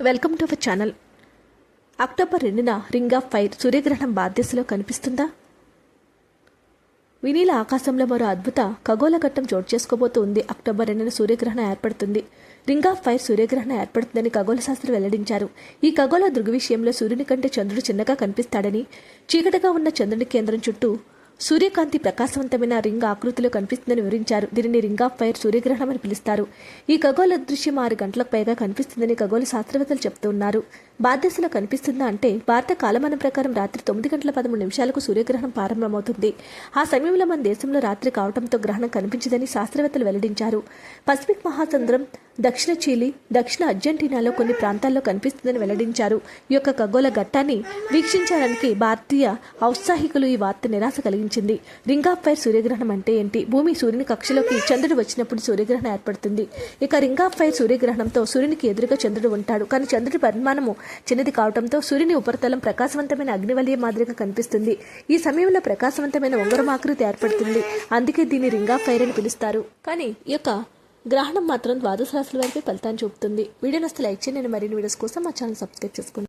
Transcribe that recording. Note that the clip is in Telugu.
Welcome to our channel October రెండున రింగ్ ఆఫ్ ఫైర్ సూర్యగ్రహణం బాధ్యతలో కనిపిస్తుందా? వినీల ఆకాశంలో మరో అద్భుత ఖగోళ ఘట్టం చోటు చేసుకోబోతూ ఉంది అక్టోబర్ రెండున సూర్యగ్రహణం ఏర్పడుతుంది. రింగ్ ఆఫ్ ఫైర్ సూర్యగ్రహణం ఏర్పడుతుందని ఖగోళ శాస్త్రం వెల్లడించారు. ఈ ఖగోళ దృగ్విషయంలో సూర్యుని కంటే చంద్రుడు చిన్నగా కనిపిస్తాడని చీకటిగా ఉన్న చంద్రుని కేంద్రం చుట్టూ సూర్యకాంతి ప్రకాశవంతమైన రింగ్ ఆకృతిలో కనిపిస్తుందని వివరించారు. దీనిని రింగ్ ఆఫ్ ఫైర్ సూర్యగ్రహణం అని పిలుస్తారు. ఈ ఖగోళ దృశ్యం ఆరు గంటలకు పైగా కనిపిస్తుందని ఖగోళ శాస్త్రవేత్తలు చెబుతున్నారు భారతదేశంలో కనిపిస్తుందా అంటే భారత కాలమానం ప్రకారం రాత్రి తొమ్మిది గంటల పదమూడు నిమిషాలకు సూర్యగ్రహణం ప్రారంభమవుతుంది. ఆ సమయంలో మన దేశంలో రాత్రి కావడంతో గ్రహణం కనిపించదని శాస్త్రవేత్తలు వెల్లడించారు. పసిఫిక్ మహాసముద్రం దక్షిణ చీలీ దక్షిణ అర్జెంటీనాలో కొన్ని ప్రాంతాల్లో కనిపిస్తుందని వెల్లడించారు. ఈ యొక్క ఖగోళ ఘట్టాన్ని వీక్షించడానికి భారతీయ ఔత్సాహికులు ఈ వార్త నిరాశ కలిగించింది. రింగ్ ఆఫ్ ఫైర్ సూర్యగ్రహణం అంటే ఏంటి? భూమి సూర్యుని కక్షలోకి చంద్రుడు వచ్చినప్పుడు సూర్యగ్రహణం ఏర్పడుతుంది. ఇక రింగ్ ఆఫ్ ఫైర్ సూర్యగ్రహణంతో సూర్యునికి ఎదురుగా చంద్రుడు ఉంటాడు. కానీ చంద్రుడి పరిమాణము చిన్నది కావడంతో సూర్యుని ఉపరితలం ప్రకాశవంతమైన అగ్నివలయ మాదిరిగా కనిపిస్తుంది. ఈ సమయంలో ప్రకాశవంతమైన ఉంగరం ఆకృతి ఏర్పడుతుంది. అందుకే దీన్ని రింగ్ ఆఫ్ ఫైర్ అని పిలుస్తారు. కానీ ఈ యొక్క గ్రహణం మాత్రం ద్వాదశ రాశుల వరకే ఫలితాన్ని చూపుతుంది. వీడియో నస్తే లైక్ చేయండి. నేను మరిన్ని వీడియోస్ కోసం మా ఛానల్ సబ్స్క్రైబ్ చేసుకోండి